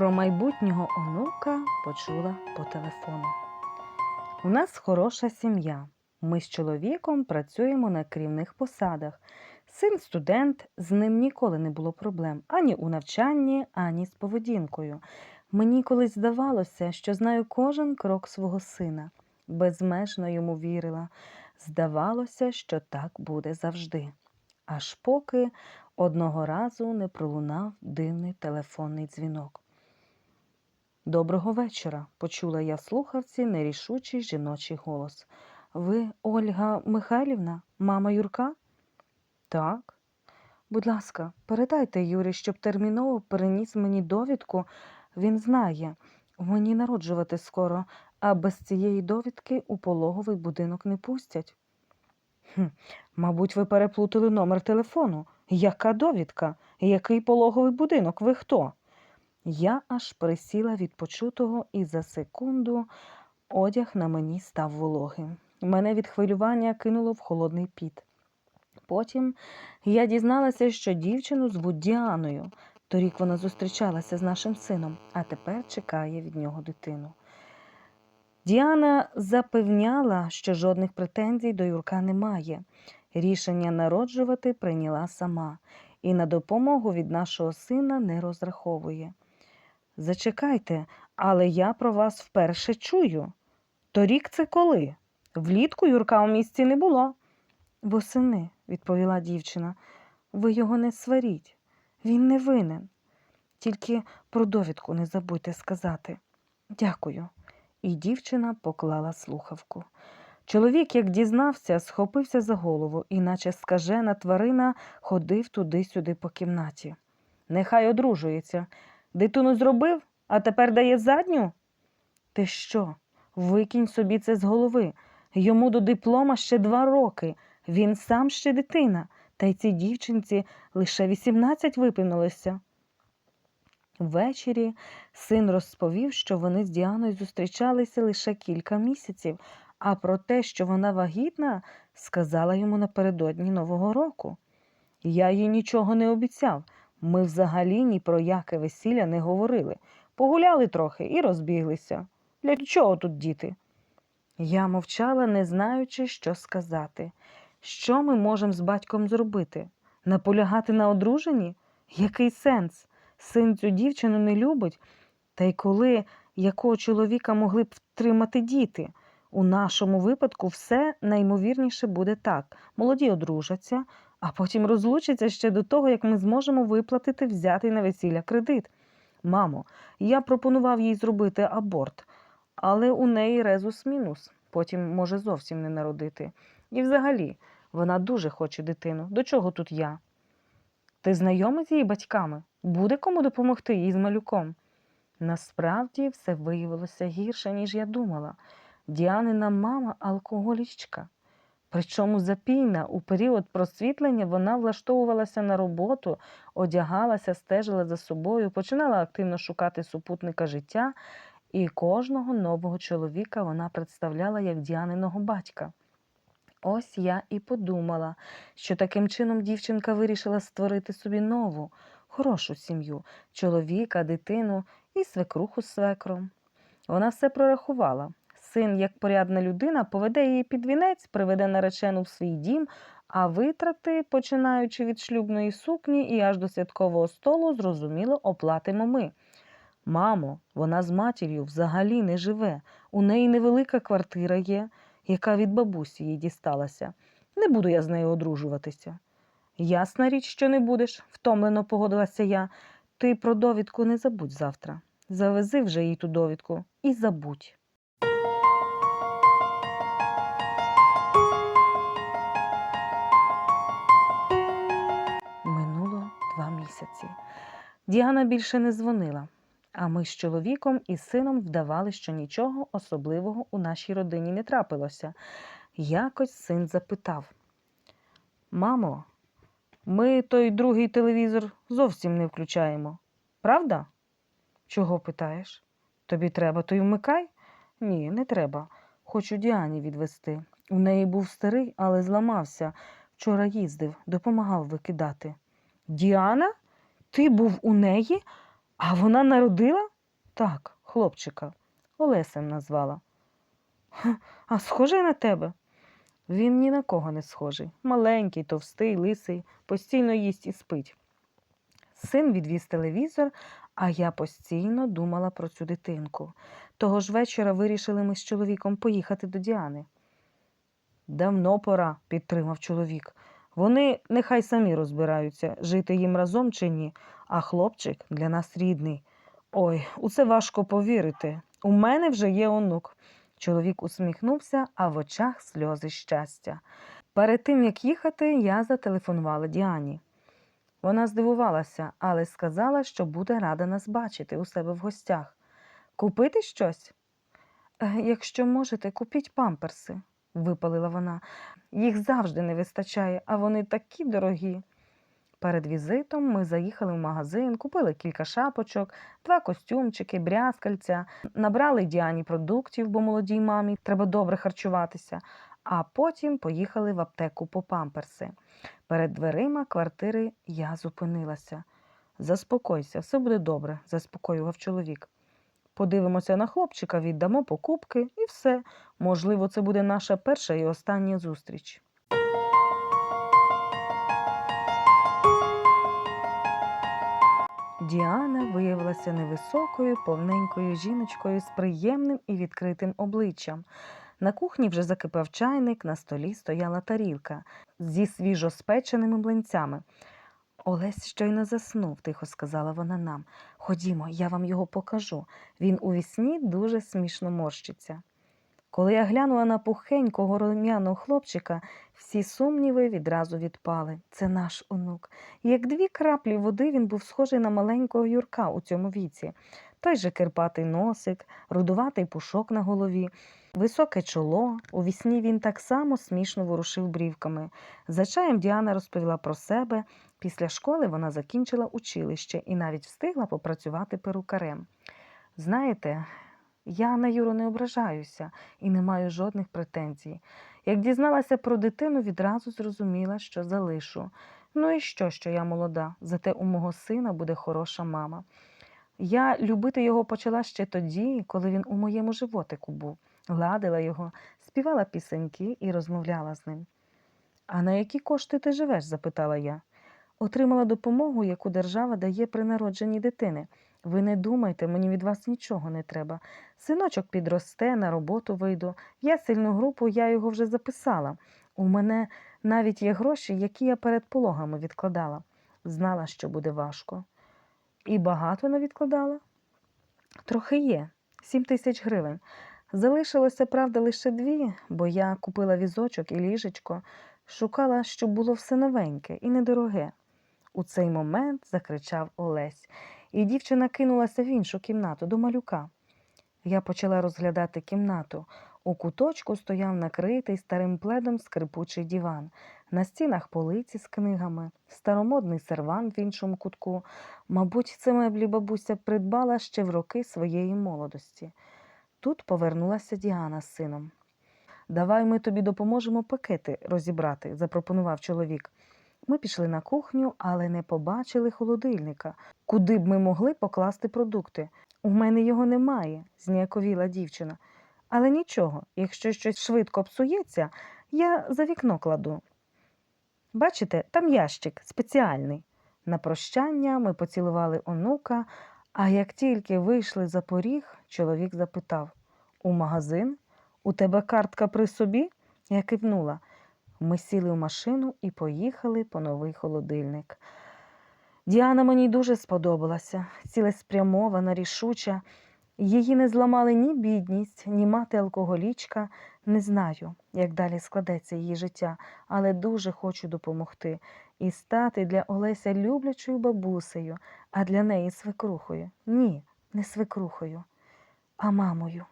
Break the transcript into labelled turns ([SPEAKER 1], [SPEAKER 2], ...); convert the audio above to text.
[SPEAKER 1] Про майбутнього онука почула по телефону. У нас хороша сім'я. Ми з чоловіком працюємо на керівних посадах. Син студент, з ним ніколи не було проблем ані у навчанні, ані з поведінкою. Мені колись здавалося, що знаю кожен крок свого сина. Безмежно йому вірила. Здавалося, що так буде завжди. Аж поки одного разу не пролунав дивний телефонний дзвінок. Доброго вечора, почула я слухавці нерішучий жіночий голос. Ви Ольга Михайлівна, мама Юрка? Так. Будь ласка, передайте Юрі, щоб терміново переніс мені довідку. Він знає, мені народжувати скоро, а без цієї довідки у пологовий будинок не пустять. Хм, мабуть, ви переплутали номер телефону. Яка довідка? Який пологовий будинок? Ви хто? Я аж присіла від почутого, і за секунду одяг на мені став вологим. Мене від хвилювання кинуло в холодний піт. Потім я дізналася, що дівчину звуть Діаною. Торік вона зустрічалася з нашим сином, а тепер чекає від нього дитину. Діана запевняла, що жодних претензій до Юрка немає. Рішення народжувати прийняла сама і на допомогу від нашого сина не розраховує. Зачекайте, але я про вас вперше чую. Торік це коли? Влітку Юрка у місті не було. Восени, відповіла дівчина, ви його не сваріть. Він не винен. Тільки про довідку не забудьте сказати. Дякую. І дівчина поклала слухавку. Чоловік, як дізнався, схопився за голову, і, наче скажена тварина, ходив туди-сюди по кімнаті. Нехай одружується. Дитину зробив, а тепер дає задню? Ти що? Викинь собі це з голови. Йому до диплома ще два роки. Він сам ще дитина, та й цій дівчинці лише вісімнадцять виповнилося. Ввечері син розповів, що вони з Діаною зустрічалися лише кілька місяців, а про те, що вона вагітна, сказала йому напередодні Нового року. Я їй нічого не обіцяв. Ми взагалі ні про яке весілля не говорили. Погуляли трохи і розбіглися. Для чого тут діти? Я мовчала, не знаючи, що сказати. Що ми можемо з батьком зробити? Наполягати на одруженні? Який сенс? Син цю дівчину не любить. Та й коли якого чоловіка могли б втримати діти? У нашому випадку все найімовірніше буде так: молоді одружаться, а потім розлучаться ще до того, як ми зможемо виплатити взятий на весілля кредит. Мамо, я пропонував їй зробити аборт, але у неї резус мінус, потім може зовсім не народити. І взагалі, вона дуже хоче дитину. До чого тут я? Ти знайомий з її батьками? Буде кому допомогти їй з малюком? Насправді все виявилося гірше, ніж я думала. Діанина мама алкоголічка. Причому запійна у період просвітлення вона влаштовувалася на роботу, одягалася, стежила за собою, починала активно шукати супутника життя, і кожного нового чоловіка вона представляла як Діаниного батька. Ось я і подумала, що таким чином дівчинка вирішила створити собі нову, хорошу сім'ю, чоловіка, дитину і свекруху з свекром. Вона все прорахувала. Син, як порядна людина, поведе її під вінець, приведе наречену в свій дім, а витрати, починаючи від шлюбної сукні і аж до святкового столу, зрозуміло, оплатимо ми. Мамо, вона з матір'ю взагалі не живе. У неї невелика квартира є, яка від бабусі їй дісталася. Не буду я з нею одружуватися. Ясна річ, що не будеш, втомлено погодилася я. Ти про довідку не забудь завтра. Завези вже їй ту довідку і забудь. Місяці. Діана більше не дзвонила, а ми з чоловіком і сином вдавали, що нічого особливого у нашій родині не трапилося. Якось син запитав: Мамо, ми той другий телевізор зовсім не включаємо. Правда? Чого питаєш? Тобі треба, то й вмикай? Ні, не треба. Хочу Діані відвести. У неї був старий, але зламався. Вчора їздив, допомагав викидати. Діана? Ти був у неї, а вона народила? Так, хлопчика. Олесем назвала. А схожий на тебе? Він ні на кого не схожий. Маленький, товстий, лисий, постійно їсть і спить. Син відвіз телевізор, а я постійно думала про цю дитинку. Того ж вечора вирішили ми з чоловіком поїхати до Діани. Давно пора, підтримав чоловік. Вони нехай самі розбираються, жити їм разом чи ні, а хлопчик для нас рідний. Ой, у це важко повірити. У мене вже є онук. Чоловік усміхнувся, а в очах сльози щастя. Перед тим, як їхати, я зателефонувала Діані. Вона здивувалася, але сказала, що буде рада нас бачити у себе в гостях. Купити щось? «Е, Якщо можете, купіть памперси, випалила вона. Їх завжди не вистачає, а вони такі дорогі. Перед візитом ми заїхали в магазин, купили кілька шапочок, два костюмчики, брязкальця, набрали Діані продуктів, бо молодій мамі треба добре харчуватися, а потім поїхали в аптеку по памперси. Перед дверима квартири я зупинилася. Заспокойся, все буде добре, заспокоював чоловік. Подивимося на хлопчика, віддамо покупки і все. Можливо, це буде наша перша і остання зустріч. Діана виявилася невисокою, повненькою жіночкою з приємним і відкритим обличчям. На кухні вже закипав чайник, на столі стояла тарілка зі свіжоспеченими млинцями. Олесь щойно заснув, тихо сказала вона нам. Ходімо, я вам його покажу. Він у вісні дуже смішно морщиться. Коли я глянула на пухенького рум'яного хлопчика, всі сумніви відразу відпали. Це наш онук. Як дві краплі води він був схожий на маленького Юрка у цьому віці. Той же кирпатий носик, рудуватий пушок на голові, високе чоло. У вісні він так само смішно ворушив брівками. За чаєм Діана розповіла про себе. Після школи вона закінчила училище і навіть встигла попрацювати перукарем. Знаєте, я на Юру не ображаюся і не маю жодних претензій. Як дізналася про дитину, відразу зрозуміла, що залишу. Ну і що, що я молода, зате у мого сина буде хороша мама. Я любити його почала ще тоді, коли він у моєму животику був, гладила його, співала пісеньки і розмовляла з ним. А на які кошти ти живеш? запитала я. Отримала допомогу, яку держава дає при народженні дитини. Ви не думайте, мені від вас нічого не треба. Синочок підросте, на роботу вийду. Я сильну групу, я його вже записала. У мене навіть є гроші, які я перед пологами відкладала. Знала, що буде важко. І багато не відкладала? Трохи є, сім тисяч гривень. Залишилося, правда, лише дві, бо я купила візочок і ліжечко, шукала, щоб було все новеньке і недороге. У цей момент закричав Олесь, і дівчина кинулася в іншу кімнату до малюка. Я почала розглядати кімнату. У куточку стояв накритий старим пледом скрипучий диван, на стінах полиці з книгами, старомодний сервант в іншому кутку. Мабуть, це меблі бабуся придбала ще в роки своєї молодості. Тут повернулася Діана з сином. Давай ми тобі допоможемо пакети розібрати, запропонував чоловік. Ми пішли на кухню, але не побачили холодильника, куди б ми могли покласти продукти. У мене його немає, зніяковіла дівчина. Але нічого, якщо щось швидко псується, я за вікно кладу. Бачите, там ящик спеціальний. На прощання ми поцілували онука, а як тільки вийшли за поріг, чоловік запитав У магазин? У тебе картка при собі? Я кивнула. Ми сіли в машину і поїхали по новий холодильник. Діана мені дуже сподобалася, цілеспрямована, рішуча. Її не зламали ні бідність, ні мати алкоголічка. Не знаю, як далі складеться її життя, але дуже хочу допомогти і стати для Олеся люблячою бабусею, а для неї свекрухою. Ні, не свекрухою, а мамою.